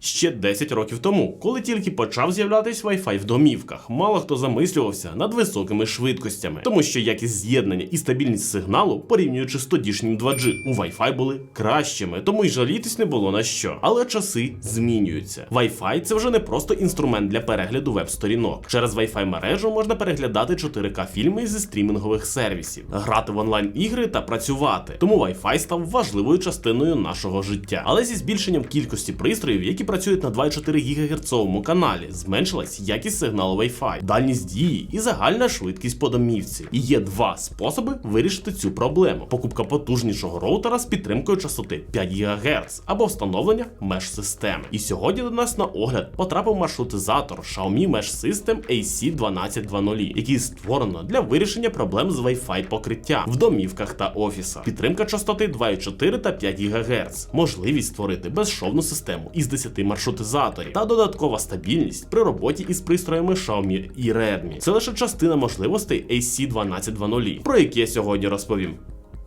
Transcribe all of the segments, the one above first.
Ще 10 років тому, коли тільки почав з'являтись Wi-Fi в домівках, мало хто замислювався над високими швидкостями, тому що якість з'єднання і стабільність сигналу, порівнюючи з тодішнім 2G, у Wi-Fi були кращими, тому й жалітись не було на що. Але часи змінюються. Wi-Fi – це вже не просто інструмент для перегляду веб-сторінок. Через Wi-Fi мережу можна переглядати 4К фільми зі стрімінгових сервісів, грати в онлайн ігри та працювати. Тому Wi-Fi став важливою частиною нашого життя. Але зі збільшенням кількості пристроїв, які працюють на 2,4 ГГц каналі, зменшилась якість сигналу Wi-Fi, дальність дії і загальна швидкість по домівці. І є два способи вирішити цю проблему: покупка потужнішого роутера з підтримкою частоти 5 ГГц або встановлення меж системи. І сьогодні до нас на огляд потрапив маршрутизатор Xiaomi Mesh System AC1220, який створено для вирішення проблем з Wi-Fi покриттям в домівках та офісах. Підтримка частоти 2,4 та 5 ГГц, можливість створити безшовну систему із 10 маршрутизаторів та додаткова стабільність при роботі із пристроями Xiaomi і Redmi. Це лише частина можливостей AC1220, про які я сьогодні розповім.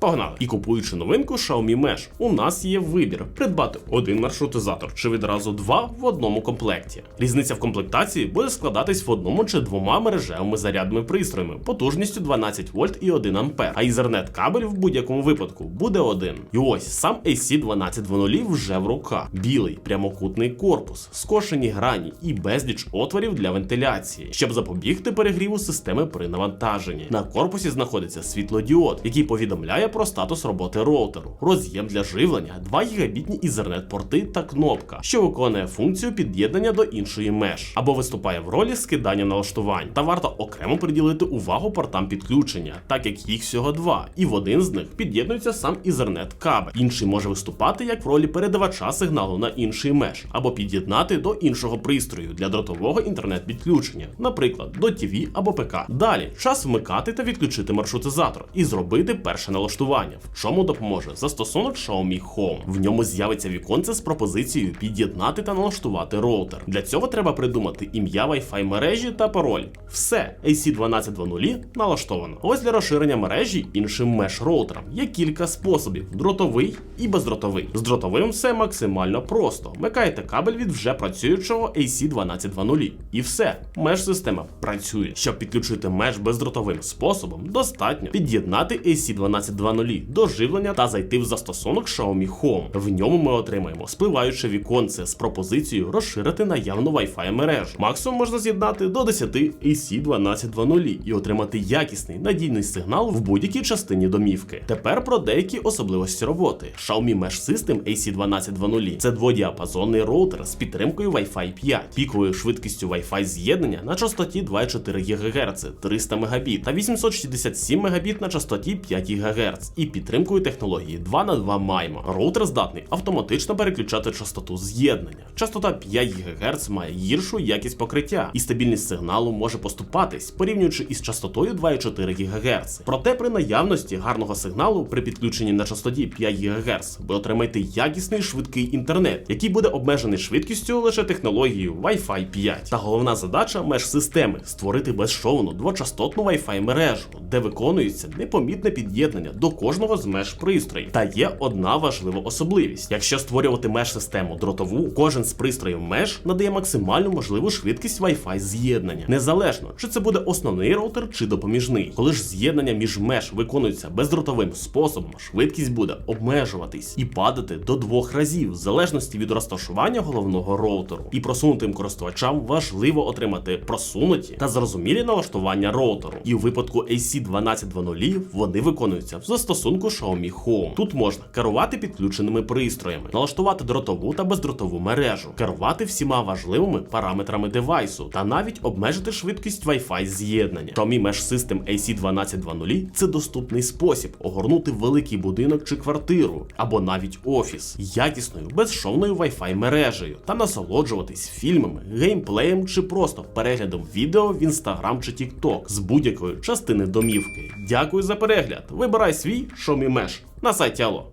Погнали! І купуючи новинку Xiaomi Mesh, у нас є вибір придбати один маршрутизатор чи відразу два в одному комплекті. Різниця в комплектації буде складатись в одному чи двома мережевими зарядними пристроями потужністю 12 вольт і 1 ампер, а Ethernet кабель в будь-якому випадку буде один. І ось сам AC1220 вже в руках. Білий прямокутний корпус, скошені грані і безліч отворів для вентиляції, щоб запобігти перегріву системи при навантаженні. На корпусі знаходиться світлодіод, який повідомляє про статус роботи роутеру, роз'єм для живлення, 2 гігабітні Ethernet порти та кнопка, що виконує функцію під'єднання до іншої меж, або виступає в ролі скидання налаштувань. Та варто окремо приділити увагу портам підключення, так як їх всього два, і в один з них під'єднується сам Ethernet кабель. Інший може виступати як в ролі передавача сигналу на інший меж, або під'єднати до іншого пристрою для дротового інтернет-підключення, наприклад, до TV або ПК. Далі час вмикати та відключити маршрутизатор і зробити перше налаштування, в чому допоможе застосунок Xiaomi Home. В ньому з'явиться віконце з пропозицією під'єднати та налаштувати роутер. Для цього треба придумати ім'я Wi-Fi мережі та пароль. Все, AC1220 налаштовано. Ось для розширення мережі іншим меш роутерам є кілька способів: дротовий і бездротовий. З дротовим все максимально просто. Вмикаєте кабель від вже працюючого AC1220. І все, меш система працює. Щоб підключити меш бездротовим способом, достатньо під'єднати AC1220 до живлення та зайти в застосунок Xiaomi Home. В ньому ми отримаємо спливаюче віконце з пропозицією розширити наявну Wi-Fi мережу. Максимум можна з'єднати до 10 AC1220 і отримати якісний надійний сигнал в будь-якій частині домівки. Тепер про деякі особливості роботи. Xiaomi Mesh System AC1220 це дводіапазонний роутер з підтримкою Wi-Fi 5, піковою швидкістю Wi-Fi з'єднання на частоті 2,4 ГГц 300 Мбіт та 867 Мбіт на частоті 5 ГГц і підтримкою технології 2 на 2 MIMO. Роутер здатний автоматично переключати частоту з'єднання. Частота 5 ГГц має гіршу якість покриття, і стабільність сигналу може поступатись, порівнюючи із частотою 2,4 ГГц. Проте при наявності гарного сигналу при підключенні на частоті 5 ГГц ви отримаєте якісний швидкий інтернет, який буде обмежений швидкістю лише технологією Wi-Fi 5. Та головна задача меж системи створити безшовну двочастотну Wi-Fi мережу, де виконується непомітне під'єднання до кожного з меж пристроїв. Та є одна важлива особливість: якщо створювати меж систему дротову, кожен з пристроїв меж надає максимальну можливу швидкість Wi-Fi з'єднання, незалежно чи це буде основний роутер чи допоміжний. Коли ж з'єднання між меж виконується бездротовим способом, швидкість буде обмежуватись і падати до двох разів, в залежності від розташування головного роутеру. І просунутим користувачам важливо отримати просунуті та зрозумілі налаштування роутеру. І у випадку AC1220 вони виконуються в застосунку Xiaomi Home. Тут можна керувати підключеними пристроями, налаштувати дротову та бездротову мережу, керувати всіма важливими параметрами девайсу та навіть обмежити швидкість Wi-Fi з'єднання. Xiaomi Mesh System AC1220 це доступний спосіб огорнути великий будинок чи квартиру, або навіть офіс якісною безшовною Wi-Fi мережею та насолоджуватись фільмами, геймплеєм чи просто переглядом відео в Instagram чи TikTok з будь-якої частини домівки. Дякую за перегляд. Вибирай свій шомі меш на сайті Ало.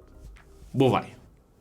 Бувай!